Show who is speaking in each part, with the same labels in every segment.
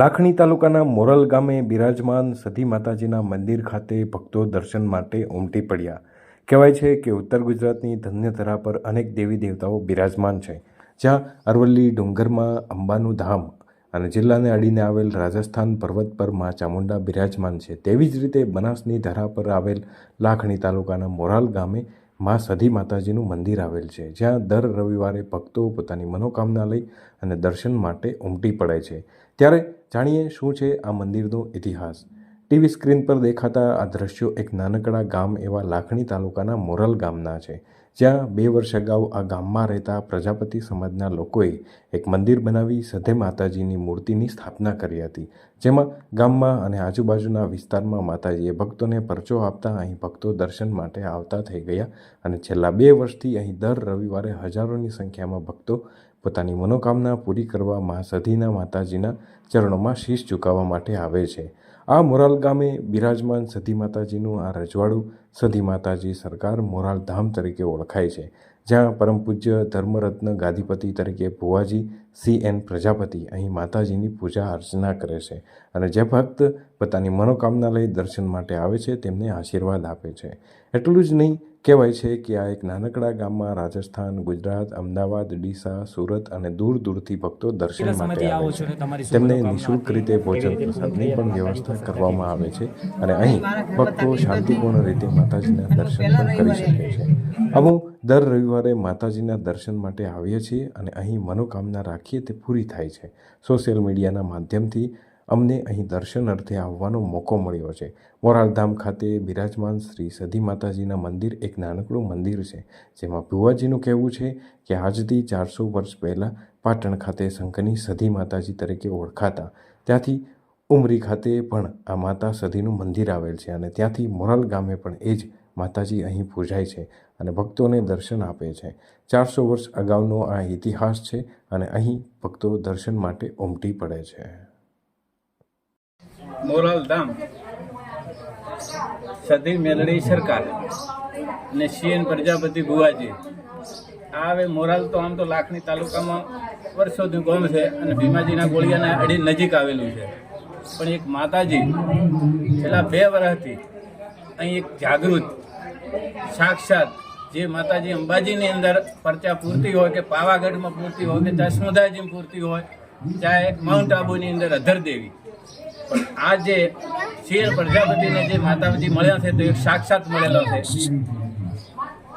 Speaker 1: લાખણી તાલુકાના મોરલ ગામે બિરાજમાન સતી માતાજીના મંદિર ખાતે ભક્તો દર્શન માટે ઉમટી પડ્યા. કહેવાય છે કે ઉત્તર ગુજરાતની ધન્યધરા પર અનેક દેવી દેવતાઓ બિરાજમાન છે. જ્યાં અરવલ્લી, ડુંગરમાં, અંબાનું ધામ અને જિલ્લાને અડીને આવેલ રાજસ્થાન પર્વત પર મા ચામુંડા બિરાજમાન છે. તેવી જ રીતે બનાસની ધરા પર આવેલ લાખણી તાલુકાના મોરાલ ગામે મા સધી માતાજીનું મંદિર આવેલ છે, જ્યાં દર રવિવારે ભક્તો પોતાની મનોકામના લઈ અને દર્શન માટે ઉમટી પડે છે. ત્યારે જાણીએ શું છે આ મંદિરનો ઇતિહાસ? ટીવી સ્ક્રીન પર દેખાતા આ દ્રશ્યો એક નાનકડા ગામ એવા લાખણી તાલુકાના મોરલ ગામના છે, જ્યાં બે વર્ષ અગાઉ આ ગામમાં રહેતા પ્રજાપતિ સમાજના લોકોએ એક મંદિર બનાવી સધે માતાજીની મૂર્તિની સ્થાપના કરી હતી. જેમાં ગામમાં અને આજુબાજુના વિસ્તારમાં માતાજીએ ભક્તોને પરચો આપતા અહીં ભક્તો દર્શન માટે આવતા થઈ ગયા અને છેલ્લા બે વર્ષથી અહીં દર રવિવારે હજારોની સંખ્યામાં ભક્તો પોતાની મનોકામના પૂરી કરવા મા સધીના માતાજીના ચરણોમાં શીશ ઝુકાવવા માટે આવે છે. આ મોરાલ ગામે બિરાજમાન સધી માતાજીનું આ રજવાડું સધી માતાજી સરકાર મોરાલ ધામ તરીકે ઓળખાય છે. જ્યાં પરમ પૂજ્ય ધર્મરત્ન ગાદીપતિ તરીકે ભુવાજી સી એન પ્રજાપતિ અહીં માતાજીની પૂજા અર્ચના કરે છે અને જે ભક્ત પોતાની મનોકામના લઈ દર્શન માટે આવે છે તેમને આશીર્વાદ આપે છે. એટલું જ નહીં કહેવાય છે કે આ એક નાનકડા ગામમાં રાજસ્થાન ગુજરાત અમદાવાદ ડીસા સુરત અને દૂર દૂરથી ભક્તો દર્શન માટે આવે છે. તેમને નિઃશુલ્ક રીતે ભોજન પ્રસાદની પણ વ્યવસ્થા કરવામાં આવે છે અને અહીં ભક્તો શાંતિપૂર્ણ રીતે માતાજીના દર્શન પણ કરી શકે છે. અમે દર રવિવારે માતાજીના દર્શન માટે આવીએ છીએ અને અહીં મનોકામના રાખીએ તે પૂરી થાય છે. સોશિયલ મીડિયાના માધ્યમથી અમને અહીં દર્શન અર્થે આવવાનો મોકો મળ્યો છે. મોરાલધામ ખાતે બિરાજમાન શ્રી સધી માતાજીના મંદિર એક નાનકડું મંદિર છે, જેમાં ભુવાજીનું કહેવું છે કે આજથી ચારસો વર્ષ પહેલાં પાટણ ખાતે શંકરની સધી માતાજી તરીકે ઓળખાતા. ત્યાંથી ઉમરી ખાતે પણ આ માતા સધીનું મંદિર આવેલ છે અને ત્યાંથી મોરાલ ગામે પણ એ જ માતાજી અહીં પૂજાય છે. અને ભક્તોને દર્શન આપે છે. ચારસો વર્ષ અગાઉનો આ ઇતિહાસ છે અને અહીં ભક્તો દર્શન માટે ઉમટી પડે છે.
Speaker 2: મોરાલ ધામ, સધી મેલડી સરકાર અને સીએન પ્રજાપતિ ગુવાજી આ હવે મોરાલ તો આમ તો લાખણી તાલુકામાં વર્ષોથી ગામ છે અને ભીમાજીના ગોળિયાના અડી નજીક આવેલું છે. પણ એક માતાજી છેલ્લા બે વર્ષથી અહીં એક જાગૃત, સાક્ષાત જે માતાજી અંબાજીની અંદર પરચા પૂરતી હોય કે પાવાગઢમાં પૂરતી હોય કે ચાહે સુધાજીમાં પૂરતી હોય ચાહે માઉન્ટ આબુની અંદર અધર દેવી. પણ આ જે શેર પ્રજાપતિને જે માતાજી મળ્યા છે તો એક સાક્ષાત મળેલો છે.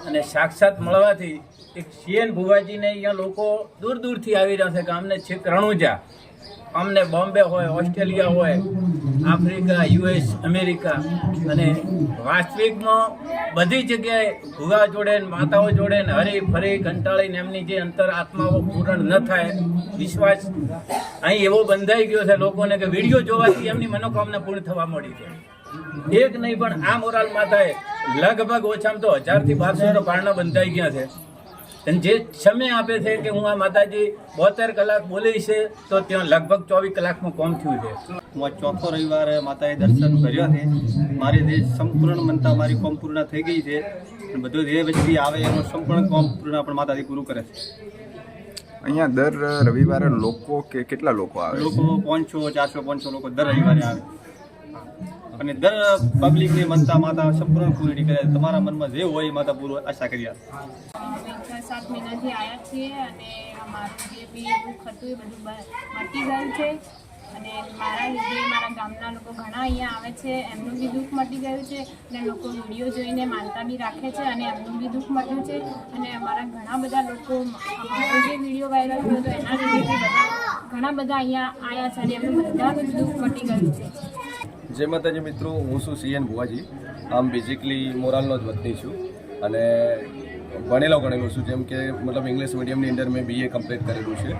Speaker 2: અને સાક્ષાત મળવાથી એક શિયન ભુવાજીને અહીંયા લોકો દૂર દૂરથી આવી રહ્યા છે કે અમને છેક રણુજા. અમને બોમ્બે હોય, ઓસ્ટ્રેલિયા હોય, આફ્રિકા, યુએસ, અમેરિકા અને વાસ્તવિકમાં બધી જગ્યાએ ભુવા જોડે માતાઓ જોડે હરી ફરી કંટાળીને એમની જે અંતર આત્માઓ પૂરણ ન થાય, વિશ્વાસ અહીં એવો બંધાઈ ગયો છે લોકોને કે વીડિયો જોવાથી એમની મનોકામના પૂર્ણ થવા મળી છે. એક નહીં પણ આ મોરાલ માતાએ લગભગ ઓછામાં તો હજારથી બારસો પારણા બંધાઈ ગયા છે. અને જે સમય આપે છે કે હું આ માતાજી બોતેર કલાક બોલી છે તો ત્યાં લગભગ ચોવીસ કલાકમાં કોમ થયું છે.
Speaker 3: હું આ ચોથો રવિવારે માતાએ દર્શન કર્યા છે. મારી જે સંપૂર્ણ મનતા મારી કોમ પૂર્ણ થઈ ગઈ છે. અને બધું જે વ્યક્તિ આવે એનું સંપૂર્ણ કોમ પૂર્ણ પણ માતાજી પૂરું કરે છે.
Speaker 4: અહીંયા દર રવિવારે લોકો કે કેટલા લોકો આવે
Speaker 3: લોકો પાંચસો ચારસો પાંચસો લોકો દર રવિવારે આવે અને દર પબ્લિકની મનતા માતા સંપૂર્ણ પૂરી કરે. તમારા મનમાં જે હોય માતા પૂરું આશા કરી
Speaker 5: સાત મહિનાથી આવ્યા છીએ અને અમારું જે બી દુઃખ હતું એ બધું મટી ગયું છે. અને મારા લીધે મારા ગામના લોકો ઘણા અહીંયા આવે છે. એમનું બી દુઃખ મટી ગયું છે. અને લોકો વીડિયો જોઈને માનતા બી રાખે છે અને એમનું બી દુઃખ મટ્યું છે. અને અમારા ઘણા બધા લોકો અમારો જે વીડિયો વાયરલ થયો હતો એના લીધે ઘણા બધા અહીંયા આવ્યા છે અને એમનું બધાનું દુઃખ મટી ગયું છે.
Speaker 6: જય માતાજી મિત્રો, હું છું સીએન ભુવાજી. આમ બેઝિકલી મોરાલનો જ વતની છું અને ભણેલો ગણેલો છું, જેમ કે મતલબ ઇંગ્લિશ મીડિયમની અંદર મેં બીએ કમ્પ્લીટ કરેલું છે.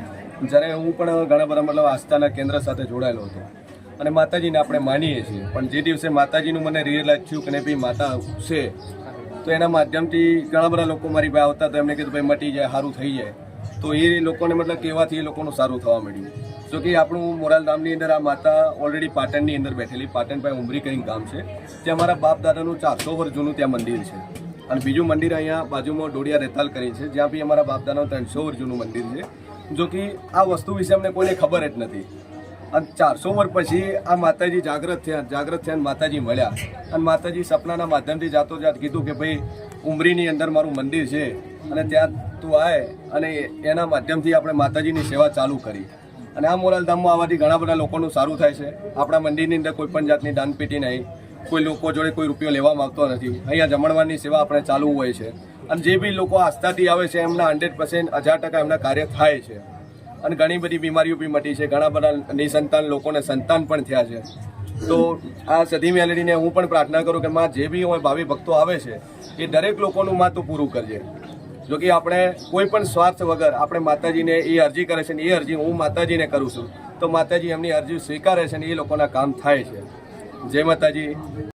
Speaker 6: જ્યારે હું પણ ઘણા બધા મતલબ આસ્થાના કેન્દ્ર સાથે જોડાયેલો હતો. અને માતાજીને આપણે માનીએ છીએ. પણ જે દિવસે માતાજીનું મને રિયલાઇઝ થયું કે ભાઈ, માતા છે, તો એના માધ્યમથી ઘણા બધા લોકો મારી પાસે આવતા તો એમને કીધું, ભાઈ, મટી જાય, સારું થઈ જાય. તો એ લોકોને મતલબ કહેવાથી એ લોકોનું સારું થવા મળ્યું જો કે આપણું મોરાલ ગામની અંદર આ માતા ઓલરેડી પાટણની અંદર બેઠેલી. પાટણ પાસે ઉમરી કરીને ગામ છે. ત્યાં મારા બાપ દાદાનું ચારસો વર્ષ જૂનું ત્યાં મંદિર છે. અને બીજું મંદિર અહીંયા બાજુમાં ડોડિયા રેતાલ કરી છે. જ્યાં બી અમારા બાપ દાદાનું ત્રણસો વર્ષ જૂનું મંદિર છે. જો કે આ વસ્તુ વિશે અમને કોઈને ખબર જ નથી. અને ચારસો વર્ષ પછી આ માતાજી જાગૃત થયા જાગૃત થયા માતાજી મળ્યા. અને માતાજી સપનાના માધ્યમથી જાતો જાત કીધું કે ભાઈ, ઉમરીની અંદર મારું મંદિર છે. અને ત્યાં તું આય. અને એના માધ્યમથી આપણે માતાજીની સેવા ચાલુ કરી. અને આ મોરાલધામમાં આવવાથી ઘણા બધા લોકોનું સારું થાય છે. આપણા મંદિરની અંદર કોઈ પણ જાતની દાનપેટી નહીં. કોઈ લોકો જોડે કોઈ રૂપિયો લેવા માંગતો નથી. અહીંયા જમણવારની સેવા આપણે ચાલુ હોય છે. અને જે બી લોકો આસ્થાથી આવે છે, એમના હંડ્રેડ પર્સન્ટ હજાર ટકા એમના કાર્ય થાય છે. અને ઘણી બધી બીમારીઓ બી મટી છે. ઘણા બધા નિસંતાન લોકોને સંતાન પણ થયા છે. તો આ સધી મેલેડીને હું પણ પ્રાર્થના કરું કે માં જે બી હોય ભાવિ ભક્તો આવે છે, એ દરેક લોકોનું માં તો પૂરું કરજે. જો કે આપણે કોઈ પણ સ્વાર્થ વગર આપણે માતાજીને એ અરજી કરે છે ને એ અરજી હું માતાજીને કરું છું, તો માતાજી એમની અરજી સ્વીકારે છે ને એ લોકોના કામ થાય છે. જય માતાજી.